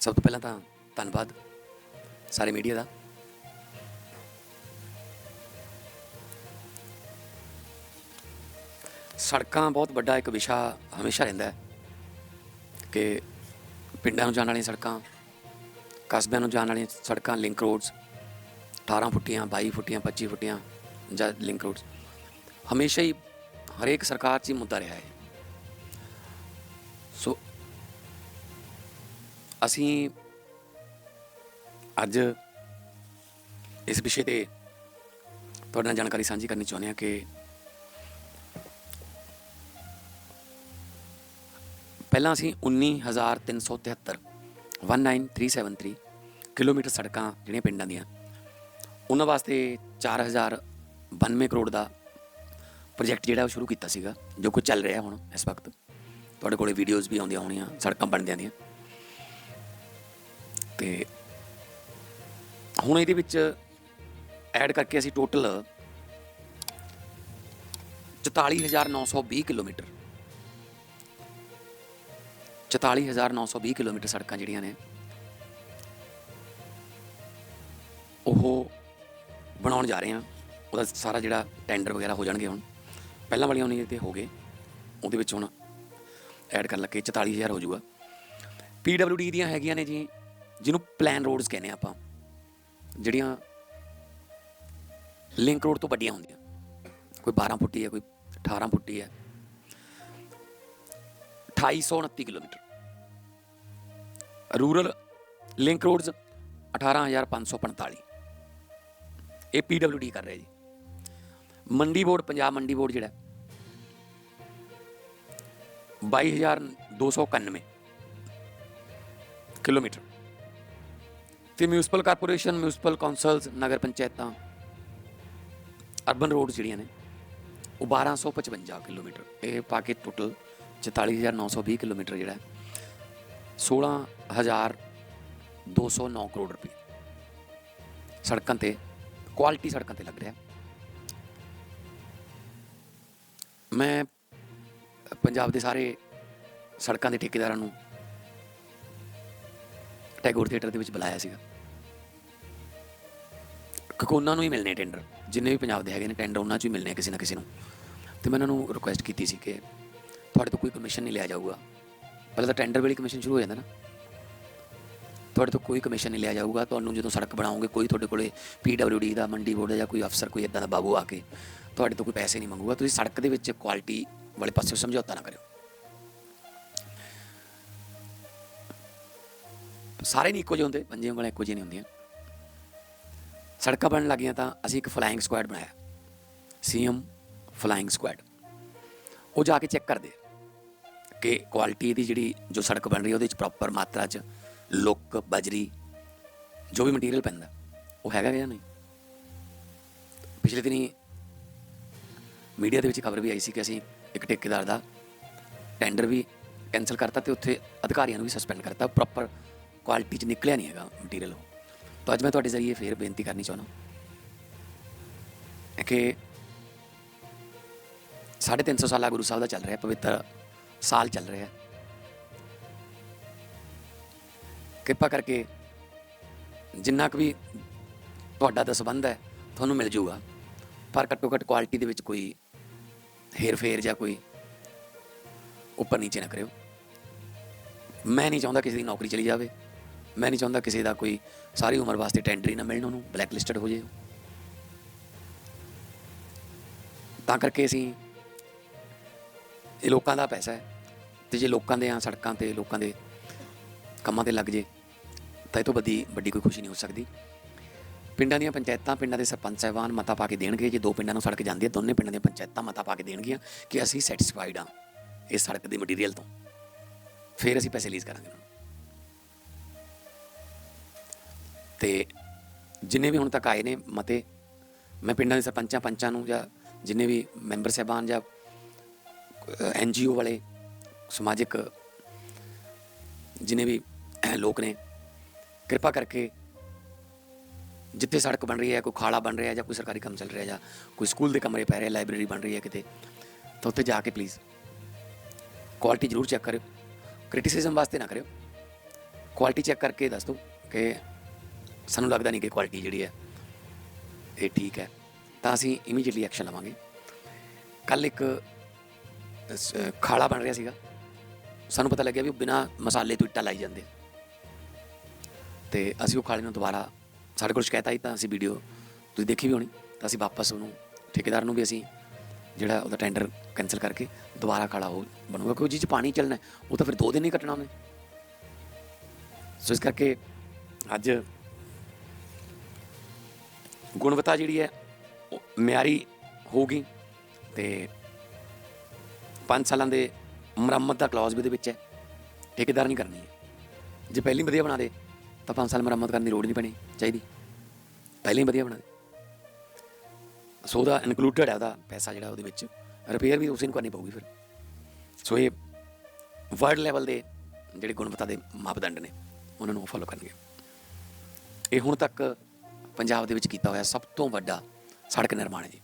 ਸਭ ਤੋਂ ਪਹਿਲਾਂ ਤਾਂ ਧੰਨਵਾਦ ਸਾਰੇ ਮੀਡੀਆ ਦਾ। ਸੜਕਾਂ ਬਹੁਤ ਵੱਡਾ ਇੱਕ ਵਿਸ਼ਾ ਹਮੇਸ਼ਾ ਰਹਿੰਦਾ ਹੈ ਕਿ ਪਿੰਡਾਂ ਨੂੰ ਜਾਣ ਵਾਲੀਆਂ ਸੜਕਾਂ, ਕਸਬਿਆਂ ਨੂੰ ਜਾਣ ਵਾਲੀਆਂ ਸੜਕਾਂ ਲਿੰਕ ਰੋਡਸ 18 ਫੁੱਟੀਆਂ 22 ਫੁੱਟੀਆਂ 25 ਫੁੱਟੀਆਂ ਜਾਂ ਲਿੰਕ ਰੋਡਸ ਹਮੇਸ਼ਾ ਹੀ ਹਰੇਕ ਸਰਕਾਰ 'ਚ ਹੀ ਮੁੱਦਾ ਰਿਹਾ ਹੈ। ਸੋ ਅਸੀਂ ਅੱਜ ਇਸ ਵਿਸ਼ੇ ਤੇ ਤੁਹਾਡੇ ਨਾਲ ਜਾਣਕਾਰੀ ਸਾਂਝੀ ਕਰਨੀ ਚਾਹੁੰਦੇ ਹਾਂ ਕਿ ਪਹਿਲਾਂ ਅਸੀਂ 19373 19373 ਕਿਲੋਮੀਟਰ ਸੜਕਾਂ ਜਿਹੜੀਆਂ ਪਿੰਡਾਂ ਦੀਆਂ, ਉਹਨਾਂ ਵਾਸਤੇ 4092 ਕਰੋੜ ਦਾ ਪ੍ਰੋਜੈਕਟ ਜਿਹੜਾ ਉਹ ਸ਼ੁਰੂ ਕੀਤਾ ਸੀਗਾ, ਜੋ ਕਿ ਚੱਲ ਰਿਹਾ ਹੁਣ ਇਸ ਵਕਤ। ਤੁਹਾਡੇ ਕੋਲੇ ਵੀਡੀਓਜ਼ ਵੀ ਆਉਂਦੀਆਂ ਹੋਣੀਆਂ, ਸੜਕਾਂ ਬਣਦਿਆਂ ਦੀਆਂ। ਤੇ ਹੁਣ ਇਹਦੇ ਵਿੱਚ ਐਡ ਕਰਕੇ ਅਸੀਂ ਟੋਟਲ 44920 ਕਿਲੋਮੀਟਰ। 44920 ਕਿਲੋਮੀਟਰ ਸੜਕਾਂ ਜਿਹੜੀਆਂ ਨੇ, ਉਹ ਬਣਾਉਣ ਜਾ ਰਹੇ ਹਾਂ। ਉਹਦਾ ਸਾਰਾ ਜਿਹੜਾ ਟੈਂਡਰ ਵਗੈਰਾ ਹੋ ਜਾਣਗੇ ਹੁਣ। ਪਹਿਲਾਂ ਵਾਲੀਆਂ ਨਹੀਂ ਤੇ ਹੋ ਗਏ। ਉਹਦੇ ਵਿੱਚ ਹੁਣ ਐਡ ਕਰਨ ਲੱਗੇ 44000 ਹੋ ਜਾਊਗਾ। PWD ਦੀਆਂ ਹੈਗੀਆਂ ਨੇ ਜੀ ਜਿਹਨੂੰ ਪਲਾਨ ਰੋਡਸ ਕਹਿੰਦੇ ਆ ਆਪਾਂ, ਜਿਹੜੀਆਂ ਲਿੰਕ ਰੋਡ ਤੋਂ ਵੱਡੀਆਂ ਹੁੰਦੀਆਂ। ਕੋਈ 12 ਫੁੱਟੀ ਹੈ, ਕੋਈ 18 ਫੁੱਟੀ ਹੈ। 2829 ਕਿਲੋਮੀਟਰ। ਰੂਰਲ ਲਿੰਕ ਰੋਡਸ 18545 ਇਹ PWD ਕਰ ਰਿਹਾ ਜੀ। ਮੰਡੀ ਬੋਰਡ, ਪੰਜਾਬ ਮੰਡੀ ਬੋਰਡ ਜਿਹੜਾ 22291 ਕਿਲੋਮੀਟਰ। ਤੇ ਮਿਊਨਿਸਪਲ ਕਾਰਪੋਰੇਸ਼ਨ ਮਿਊਨਿਸਪਲ ਕਾਉਂਸਲਸ ਨਗਰ ਪੰਚਾਇਤਾਂ ਅਰਬਨ ਰੋਡ ਜਿਹੜੀਆਂ ਨੇ, ਉਹ 1255 ਕਿਲੋਮੀਟਰ, ਇਹ ਪਾ ਕੇ ਟੋਟਲ 44920 ਕਿਲੋਮੀਟਰ ਜਿਹੜਾ ਹੈ 16209 ਕਰੋੜ ਰੁਪਏ। ਸੜਕਾਂ ਤੇ ਕੁਆਲਿਟੀ ਸੜਕਾਂ ਤੇ ਲੱਗ ਰਿਹਾ। ਮੈਂ ਪੰਜਾਬ ਦੇ ਸਾਰੇ ਸੜਕਾਂ ਦੇ ਠੇਕੇਦਾਰਾਂ ਨੂੰ ਟੈਗੋਰ ਥੀਏਟਰ ਦੇ ਵਿੱਚ ਬੁਲਾਇਆ ਸੀਗਾ। ਕਿਉਂਕਿ ਉਹਨਾਂ ਨੂੰ ਹੀ ਮਿਲਨੇ ਟੈਂਡਰ, ਜਿੰਨੇ ਵੀ ਪੰਜਾਬ ਦੇ ਹੈਗੇ ਨੇ ਟੈਂਡਰ, ਉਹਨਾਂ 'ਚ ਹੀ ਮਿਲਨੇ ਕਿਸੇ ਨਾ ਕਿਸੇ ਨੂੰ। ਤੇ ਮੈਂ ਉਹਨਾਂ ਨੂੰ ਰਿਕੁਐਸਟ ਕੀਤੀ ਸੀ ਕਿ ਤੁਹਾਡੇ ਤੋਂ ਕੋਈ ਕਮਿਸ਼ਨ ਨਹੀਂ ਲਿਆ ਜਾਊਗਾ। ਪਹਿਲਾਂ ਤਾਂ ਟੈਂਡਰ ਵੇਲੇ ਕਮਿਸ਼ਨ ਸ਼ੁਰੂ ਹੋ ਜਾਂਦਾ ਨਾ। ਤੁਹਾਡੇ ਤੋਂ ਕੋਈ ਕਮਿਸ਼ਨ ਨਹੀਂ ਲਿਆ ਜਾਊਗਾ। ਤੁਹਾਨੂੰ ਜਦੋਂ ਸੜਕ ਬਣਾਓਗੇ, ਕੋਈ ਤੁਹਾਡੇ ਕੋਲੇ PWD ਦਾ, ਮੰਡੀ ਬੋਰਡ ਜਾਂ ਕੋਈ ਅਫਸਰ, ਕੋਈ ਇਦਾਂ ਦਾ ਬਾਬੂ ਆ ਕੇ ਤੁਹਾਡੇ ਤੋਂ ਕੋਈ ਪੈਸੇ ਨਹੀਂ ਮੰਗੂਗਾ। ਤੁਸੀਂ ਸੜਕ ਦੇ ਵਿੱਚ ਕੁਆਲਿਟੀ ਵਾਲੇ ਪਾਸੇ ਸਮਝੌਤਾ ਨਾ ਕਰਿਓ। ਸਾਰੇ ਨਹੀਂ ਇੱਕੋ ਜਿਹੇ ਹੁੰਦੇ, ਪੰਜੇ ਉਂਗਲਾਂ ਇੱਕੋ ਜਿਹੀਆਂ ਨਹੀਂ ਹੁੰਦੀਆਂ। ਸੜਕਾਂ ਬਣਨ ਲੱਗੀਆਂ ਤਾਂ ਅਸੀਂ ਇੱਕ ਫਲਾਈਂਗ ਸਕੁਐਡ ਬਣਾਇਆ। ਸੀਐਮ ਫਲਾਈਂਗ ਸਕੁਐਡ ਉਹ ਜਾ ਕੇ ਚੈੱਕ ਕਰਦੇ ਕਿ ਕੁਆਲਿਟੀ ਦੀ ਜਿਹੜੀ ਜੋ ਸੜਕ ਬਣ ਰਹੀ ਉਹਦੇ ਵਿੱਚ ਪ੍ਰੋਪਰ ਮਾਤਰਾ 'ਚ ਲੁੱਕ ਬਜਰੀ, ਜੋ ਵੀ ਮਟੀਰੀਅਲ ਪੈਂਦਾ, ਉਹ ਹੈਗਾ ਜਾਂ ਨਹੀਂ? ਪਿਛਲੇ ਦਿਨੀ ਮੀਡੀਆ ਦੇ ਵਿੱਚ ਖਬਰ ਵੀ ਆਈ ਸੀ ਕਿ ਅਸੀਂ ਇੱਕ ਠੇਕੇਦਾਰ ਦਾ ਟੈਂਡਰ ਵੀ ਕੈਨਸਲ ਕਰਤਾ ਤੇ ਉੱਥੇ ਅਧਿਕਾਰੀਆਂ ਨੂੰ ਵੀ ਸਸਪੈਂਡ ਕਰਤਾ ਪ੍ਰੋਪਰ ਕੁਆਲਿਟੀ 'ਚ ਨਿਕਲਿਆ ਨਹੀਂ ਹੈਗਾ ਮਟੀਰੀਅਲ ਉਹ। ਤਾਂ ਅੱਜ ਮੈਂ ਤੁਹਾਡੇ ਜ਼ਰੀਏ ਫੇਰ ਬੇਨਤੀ ਕਰਨੀ ਚਾਹੁੰਦਾ ਕਿ ਸਾਢੇ ਤਿੰਨ ਸੌ ਸਾਲਾ ਗੁਰੂ ਸਾਹਿਬ ਦਾ ਚੱਲ ਰਿਹਾ, ਪਵਿੱਤਰ ਸਾਲ ਚੱਲ ਰਿਹਾ ਕਿਰਪਾ ਕਰਕੇ ਜਿੰਨਾ ਕੁ ਵੀ ਤੁਹਾਡਾ ਦਾ ਸੰਬੰਧ ਹੈ, ਤੁਹਾਨੂੰ ਮਿਲ ਜਾਊਗਾ ਪਰ ਘੱਟੋ ਘੱਟ ਕੁਆਲਿਟੀ ਦੇ ਵਿੱਚ ਕੋਈ ਹੇਰ ਫੇਰ ਜਾਂ ਕੋਈ ਉੱਪਰ ਨੀਚੇ ਨਾ ਕਰਿਓ। ਮੈਂ ਨਹੀਂ ਚਾਹੁੰਦਾ ਕਿਸੇ ਦੀ ਨੌਕਰੀ ਚਲੀ ਜਾਵੇ। ਮੈਂ ਨਹੀਂ ਚਾਹੁੰਦਾ ਕਿਸੇ ਦਾ ਕੋਈ ਸਾਰੀ ਉਮਰ ਵਾਸਤੇ ਟੈਂਡਰ ਹੀ ਨਾ ਮਿਲਣ ਉਹਨੂੰ ਬਲੈਕ ਲਿਸਟਡ ਹੋ ਜਾਏ ਤਾਂ ਕਰਕੇ ਅਸੀਂ ਇਹ ਲੋਕਾਂ ਦਾ ਪੈਸਾ ਹੈ ਤੇ ਜੇ ਲੋਕਾਂ ਦੇ ਆ ਸੜਕਾਂ ਤੇ, ਲੋਕਾਂ ਦੇ ਕੰਮਾਂ ਤੇ ਲੱਗ ਜੇ, ਤਾਂ ਇਹ ਤੋਂ ਵੱਡੀ ਵੱਡੀ ਕੋਈ ਖੁਸ਼ੀ ਨਹੀਂ ਹੋ ਸਕਦੀ। ਪਿੰਡਾਂ ਦੀਆਂ ਪੰਚਾਇਤਾਂ, ਪਿੰਡਾਂ ਦੇ ਸਰਪੰਚ ਸਾਹਿਬਾਨ ਮਤਾ ਪਾ ਕੇ ਦੇਣਗੇ, ਜੇ ਦੋ ਪਿੰਡਾਂ ਨੂੰ ਸੜਕ ਜਾਂਦੀ ਹੈ, ਦੋਨੇ ਪਿੰਡਾਂ ਦੀਆਂ ਪੰਚਾਇਤਾਂ ਮਤਾ ਪਾ ਕੇ ਦੇਣਗੀਆਂ ਕਿ ਅਸੀਂ ਸੈਟੀਸਫਾਈਡ ਹਾਂ ਇਸ ਸੜਕ ਦੇ ਮਟੀਰੀਅਲ ਤੋਂ। ਫਿਰ ਅਸੀਂ ਪੈਸੇ ਲੀਜ਼ ਕਰਾਂਗੇ। ਤੇ ਜਿੰਨੇ ਵੀ ਹੁਣ ਤੱਕ ਆਏ ਨੇ ਮਤੇ, ਮੈਂ ਪਿੰਡਾਂ ਦੇ ਸਰਪੰਚਾਂ ਪੰਚਾਂ ਨੂੰ ਜਾਂ ਜਿੰਨੇ ਵੀ ਮੈਂਬਰ ਸਾਹਿਬਾਨ ਜਾਂ ਐਨਜੀਓ ਵਾਲੇ ਸਮਾਜਿਕ ਜਿੰਨੇ ਵੀ ਲੋਕ ਨੇ, ਕਿਰਪਾ ਕਰਕੇ ਜਿੱਥੇ ਸੜਕ ਬਣ ਰਹੀ ਹੈ, ਕੋਈ ਖਾਲਾ ਬਣ ਰਿਹਾ ਜਾਂ ਕੋਈ ਸਰਕਾਰੀ ਕੰਮ ਚੱਲ ਰਿਹਾ ਜਾਂ ਕੋਈ ਸਕੂਲ ਦੇ ਕਮਰੇ ਪੈ ਰਹੇ, ਲਾਇਬ੍ਰੇਰੀ ਬਣ ਰਹੀ ਹੈ ਕਿਤੇ, ਤਾਂ ਉੱਥੇ ਜਾ ਕੇ ਪਲੀਜ਼ ਕੁਆਲਿਟੀ ਜ਼ਰੂਰ ਚੈੱਕ ਕਰਿਓ। ਕ੍ਰਿਟਿਸਿਜ਼ਮ ਵਾਸਤੇ ਨਾ ਕਰਿਓ। ਕੁਆਲਿਟੀ ਚੈੱਕ ਕਰਕੇ ਦੱਸ ਦਿਓ ਕਿ ਸਾਨੂੰ ਲੱਗਦਾ ਨਹੀਂ ਕਿ ਕੁਆਲਿਟੀ ਜਿਹੜੀ ਹੈ ਇਹ ਠੀਕ ਹੈ। ਤਾਂ ਅਸੀਂ ਇਮੀਡੀਏਟਲੀ ਐਕਸ਼ਨ ਲਵਾਂਗੇ। ਕੱਲ ਇੱਕ ਖਾਲਾ ਬਣ ਰਿਹਾ ਸੀਗਾ। ਸਾਨੂੰ ਪਤਾ ਲੱਗਿਆ ਵੀ ਉਹ ਬਿਨਾ ਮਸਾਲੇ ਤੋਂ ਇੱਟਾਂ ਲਾਈ ਜਾਂਦੇ। ਤੇ ਅਸੀਂ ਉਹ ਖਾਲੇ ਨੂੰ ਦੁਬਾਰਾ ਸਾਡੇ ਕੋਲ ਸ਼ਿਕਾਇਤ ਆਈ ਤਾਂ ਅਸੀਂ ਵੀਡੀਓ ਤੁਸੀਂ ਦੇਖੀ ਵੀ ਹੋਣੀ। ਤਾਂ ਅਸੀਂ ਵਾਪਸ ਉਹਨੂੰ, ਠੇਕੇਦਾਰ ਨੂੰ ਵੀ ਅਸੀਂ ਜਿਹੜਾ ਉਹਦਾ ਟੈਂਡਰ ਕੈਨਸਲ ਕਰਕੇ ਦੁਬਾਰਾ ਖਾਲਾ ਉਹ ਬਣੂਗਾ। ਕਿਉਂਕਿ ਜਿਸ 'ਚ ਪਾਣੀ ਚੱਲਣਾ ਉਹ ਤਾਂ ਫਿਰ ਦੋ ਦਿਨ ਹੀ ਕੱਟਣਾ ਉਹਨੇ। ਸੋ ਇਸ ਕਰਕੇ ਅੱਜ ਗੁਣਵੱਤਾ ਜਿਹੜੀ ਹੈ, ਉਹ ਮਿਆਰੀ ਹੋਊਗੀ ਤੇ 5 ਸਾਲਾਂ ਦੇ ਮੁਰੰਮਤ ਦਾ ਕਲੌਜ਼ ਵੀ ਉਹਦੇ ਵਿੱਚ ਹੈ। ਠੇਕੇਦਾਰ ਨਹੀਂ ਕਰਨੀ ਹੈ। ਜੇ ਪਹਿਲੀ ਵਧੀਆ ਬਣਾ ਦੇ, ਤਾਂ 5 ਸਾਲ ਮੁਰੰਮਤ ਕਰਨ ਦੀ ਲੋੜ ਨਹੀਂ ਪੈਣੀ ਚਾਹੀਦੀ। ਪਹਿਲਾਂ ਹੀ ਵਧੀਆ ਬਣਾ ਦੇ। ਸੋ ਉਹਦਾ ਇਨਕਲੂਡਡ ਹੈ ਉਹਦਾ ਪੈਸਾ ਜਿਹੜਾ ਉਹਦੇ ਵਿੱਚ। ਰਿਪੇਅਰ ਵੀ ਉਸੇ ਨੂੰ ਕਰਨੀ ਪਊਗੀ ਫਿਰ। ਸੋ ਇਹ ਵਰਲਡ ਲੈਵਲ ਦੇ ਜਿਹੜੇ ਗੁਣਵੱਤਾ ਦੇ ਮਾਪਦੰਡ ਨੇ, ਉਹਨਾਂ ਨੂੰ ਫੋਲੋ ਕਰਨਗੇ। ਇਹ ਹੁਣ ਤੱਕ ਪੰਜਾਬ ਦੇ ਵਿੱਚ ਕੀਤਾ ਹੋਇਆ ਸਭ ਤੋਂ ਵੱਡਾ ਸੜਕ ਨਿਰਮਾਣ ਹੈ ਜੀ।